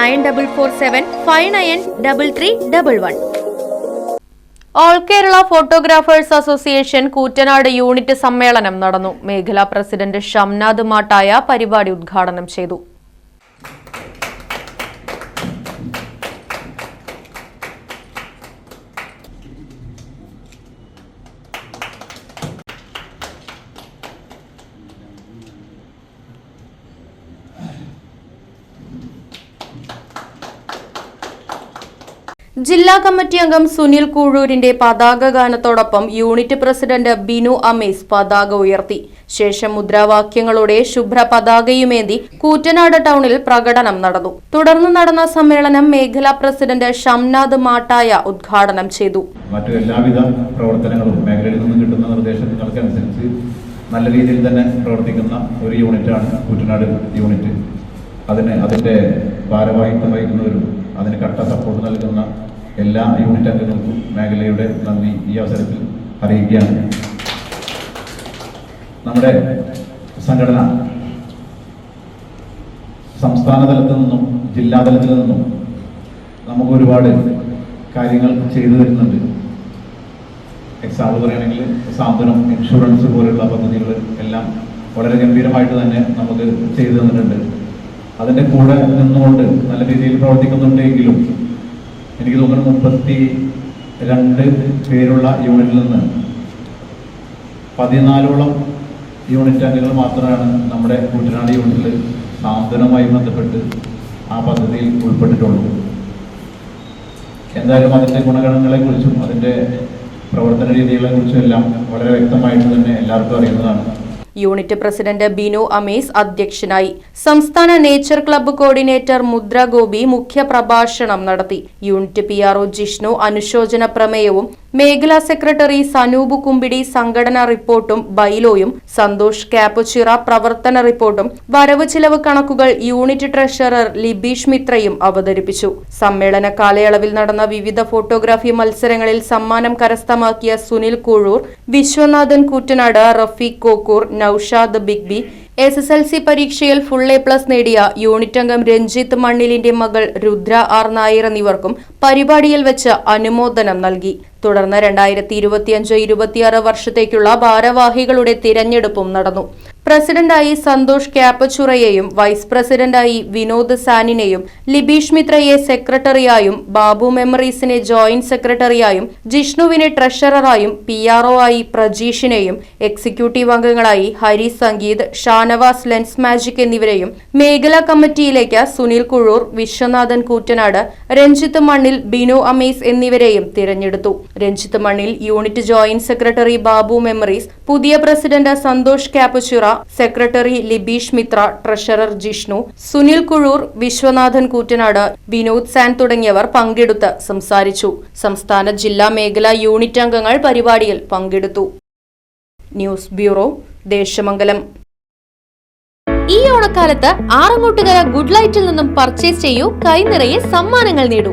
nine double four seven five nine double three double one. All Kerala photographers association Koottanad unit സമ്മേളനം നടന്നു. മേഖലാ president Shamnad Mattaya പരിപാടി ഉദ്ഘാടനം ചെയ്തു. ജില്ലാ കമ്മിറ്റി അംഗം സുനിൽ കൂഴൂരിന്റെ പതാക ഗാനത്തോടൊപ്പം യൂണിറ്റ് പ്രസിഡന്റ് ബിനു അമീസ് പതാക ഉയർത്തി. ശേഷം മുദ്രാവാക്യങ്ങളോടെ ശുഭ്ര പതാകയുമേന്തി കൂറ്റനാട് ടൗണിൽ പ്രകടനം നടന്നു. തുടർന്ന് നടന്ന സമ്മേളനം മേഖലാ പ്രസിഡന്റ് ഷംനാഥ് മാട്ടായ ഉദ്ഘാടനം ചെയ്തു. മറ്റു എല്ലാവിധ പ്രവർത്തനങ്ങളും മേഖലയിൽ നിന്ന് കിട്ടുന്ന നിർദ്ദേശങ്ങൾക്കനുസരിച്ച് നല്ല രീതിയിൽ തന്നെ പ്രവർത്തിക്കുന്ന ഒരു യൂണിറ്റാണ് കൂറ്റനാട് യൂണിറ്റ്. അതിന് അതിന്റെ ഭാരവാഹിത്വം വഹിക്കുന്നവരും അതിന് കട്ട സപ്പോർട്ട് നൽകുന്ന എല്ലാ യൂണിറ്റ് അംഗങ്ങൾക്കും മേഖലയുടെ നന്ദി ഈ അവസരത്തിൽ അറിയിക്കുകയാണ്. നമ്മുടെ സംഘടന സംസ്ഥാന തലത്തിൽ നിന്നും ജില്ലാ തലത്തിൽ നിന്നും നമുക്ക് ഒരുപാട് കാര്യങ്ങൾ ചെയ്തു തരുന്നുണ്ട്. എക്സാമ്പിൾ പറയുകയാണെങ്കിൽ സാന്ത്വനം ഇൻഷുറൻസ് പോലുള്ള പദ്ധതികൾ എല്ലാം വളരെ ഗംഭീരമായിട്ട് തന്നെ നമുക്ക് ചെയ്തു തന്നിട്ടുണ്ട്. അതിന്റെ കൂടെ നിന്നുകൊണ്ട് നല്ല രീതിയിൽ പ്രവർത്തിക്കുന്നുണ്ടെങ്കിലും എനിക്ക് തോന്നുന്നു മുപ്പത്തി രണ്ട് പേരുള്ള യൂണിറ്റിൽ നിന്ന് പതിനാലോളം യൂണിറ്റ് അംഗങ്ങൾ മാത്രമാണ് നമ്മുടെ കുട്ടനാട് യൂണിറ്റിൽ സാന്ത്വനവുമായി ബന്ധപ്പെട്ട് ആ പദ്ധതിയിൽ ഉൾപ്പെട്ടിട്ടുള്ളൂ. എന്തായാലും അതിന്റെ ഗുണഗണങ്ങളെക്കുറിച്ചും അതിന്റെ പ്രവർത്തന രീതികളെക്കുറിച്ചും എല്ലാം വളരെ വ്യക്തമായിട്ട് തന്നെ എല്ലാവർക്കും അറിയുന്നതാണ്. യൂണിറ്റ് പ്രസിഡന്റ് ബിനു അമീസ് അധ്യക്ഷനായി. സംസ്ഥാന നേച്ചർ ക്ലബ്ബ് കോർഡിനേറ്റർ മുദ്ര ഗോപി മുഖ്യപ്രഭാഷണം നടത്തി. യൂണിറ്റ് പി ആർ ജിഷ്ണു അനുശോചന പ്രമേയവും മേഖലാ സെക്രട്ടറി സനൂപ് കുമ്പിടി സംഘടന റിപ്പോർട്ടും ബൈലോയും സന്തോഷ് കാപ്പുച്ചിറ പ്രവർത്തന റിപ്പോർട്ടും വരവ് ചിലവ് കണക്കുകൾ യൂണിറ്റ് ട്രഷറർ ലിബീഷ് മിത്രയും അവതരിപ്പിച്ചു. സമ്മേളന കാലയളവിൽ നടന്ന വിവിധ ഫോട്ടോഗ്രാഫി മത്സരങ്ങളിൽ സമ്മാനം കരസ്ഥമാക്കിയ Sunil Koozhoor Viswanathan Koottanad Rafeeq Kokkur Noushad Big B S S L C പരീക്ഷയിൽ ഫുൾ എ പ്ലസ് നേടിയ യൂണിറ്റ് അംഗം രഞ്ജിത്ത് മണ്ണിലിന്റെ മകൾ രുദ്ര ആർ നായർ എന്നിവർക്കും പരിപാടിയിൽ വെച്ച് അനുമോദനം നൽകി. തുടർന്ന് രണ്ടായിരത്തി ഇരുപത്തിയഞ്ച് ഇരുപത്തിയാറ് വർഷത്തേക്കുള്ള ഭാരവാഹികളുടെ തിരഞ്ഞെടുപ്പും നടന്നു. പ്രസിഡന്റായി സന്തോഷ് ക്യാപ്പച്ചുറയെയും വൈസ് പ്രസിഡന്റായി വിനോദ് സാനിനെയും ലിബീഷ് മിത്രയെ സെക്രട്ടറിയായും ബാബു മെമ്മറീസിനെ ജോയിന്റ് സെക്രട്ടറിയായും ജിഷ്ണുവിനെ ട്രഷററായും പി ആർ ആയി പ്രജീഷിനെയും എക്സിക്യൂട്ടീവ് അംഗങ്ങളായി ഹരി സംഗീത് ഷാനവാസ് ലെൻസ് മാജിക് എന്നിവരെയും മേഖലാ കമ്മിറ്റിയിലേക്ക് സുനിൽ കുഴൂർ വിശ്വനാഥൻ കൂറ്റനാട് രഞ്ജിത്ത് മണ്ണിൽ ബിനു അമേസ് എന്നിവരെയും തിരഞ്ഞെടുത്തു. Ranjith Mannil unit joint secretary Babu memories പുതിയ president Santhosh Kappachura secretary Libeesh Mithra treasurer Jishnu Sunil Kuzhoor Viswanathan Koottanad Vinod San തുടങ്ങിയവർ പങ്കെടുത്ത് സംസാരിച്ചു. സംസ്ഥാന ജില്ലാ മേഖലാ യൂണിറ്റ് അംഗങ്ങൾ പരിപാടിയിൽ പങ്കെടുത്തു. News bureau Desamangalam. ഈ ഓണക്കാലത്ത് ആറങ്ങോട്ടുകര ഗുഡ് ലൈറ്റിൽ നിന്നും പർച്ചേസ് ചെയ്യൂ. കൈനിറയെ സമ്മാനങ്ങൾ നേടൂ.